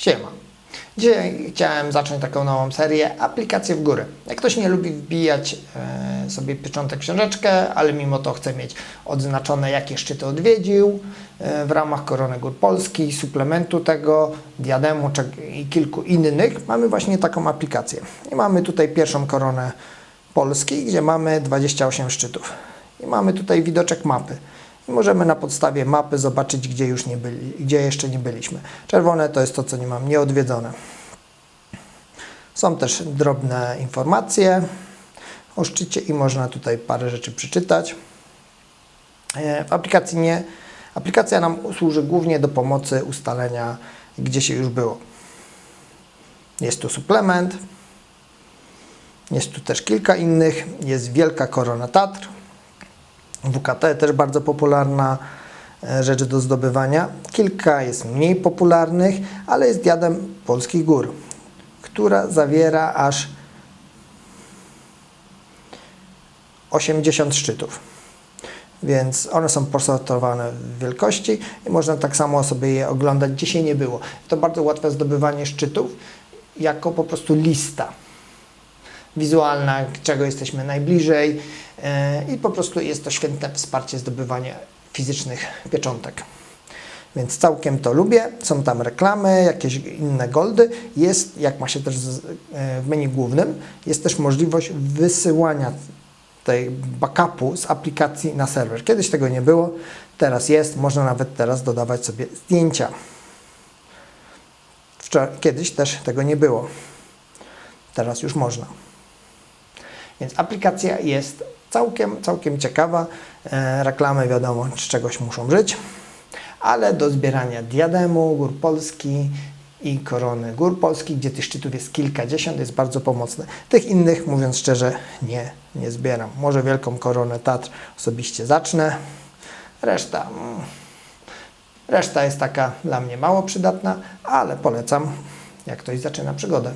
Siema. Dzisiaj chciałem zacząć taką nową serię Aplikacje w górę. Jak ktoś nie lubi wbijać e, sobie pieczątek książeczkę, ale mimo to chce mieć odznaczone jakie szczyty odwiedził e, w ramach Korony Gór Polski, suplementu tego, diademu i kilku innych, mamy właśnie taką aplikację. I mamy tutaj pierwszą koronę Polski, gdzie mamy 28 szczytów. I mamy tutaj widoczek mapy. I możemy na podstawie mapy zobaczyć, gdzie już nie byli, gdzie jeszcze nie byliśmy. Czerwone to jest to, co nie mam nieodwiedzone. Są też drobne informacje o szczycie i można tutaj parę rzeczy przeczytać. E, W aplikacji nie. Aplikacja nam służy głównie do pomocy ustalenia, gdzie się już było. Jest tu suplement, jest tu też kilka innych. Jest Wielka Korona Tatr. WKT też bardzo popularna e, rzecz do zdobywania. Kilka jest mniej popularnych, ale jest diadem Polskich Gór, która zawiera aż 80 szczytów. Więc one są posortowane w wielkości i można tak samo sobie je oglądać, gdzie się nie było. To bardzo łatwe zdobywanie szczytów, jako po prostu lista wizualna, czego jesteśmy najbliżej e, i po prostu jest to świetne wsparcie zdobywania fizycznych pieczątek. Więc całkiem to lubię. Są tam reklamy, jakieś inne goldy. Jest, jak ma się też e, w menu głównym, jest też możliwość wysyłania tej backupu z aplikacji na serwer. Kiedyś tego nie było, teraz jest. Można nawet teraz dodawać sobie zdjęcia. Wczor- kiedyś też tego nie było. Teraz już można. Więc aplikacja jest całkiem, całkiem ciekawa. E, reklamy wiadomo, z czegoś muszą żyć, ale do zbierania diademu, gór Polski i korony gór Polski, gdzie tych szczytów jest kilkadziesiąt, jest bardzo pomocne. Tych innych, mówiąc szczerze, nie, nie zbieram. Może wielką koronę Tatr osobiście zacznę. Reszta, mm, reszta jest taka dla mnie mało przydatna, ale polecam, jak ktoś zaczyna przygodę.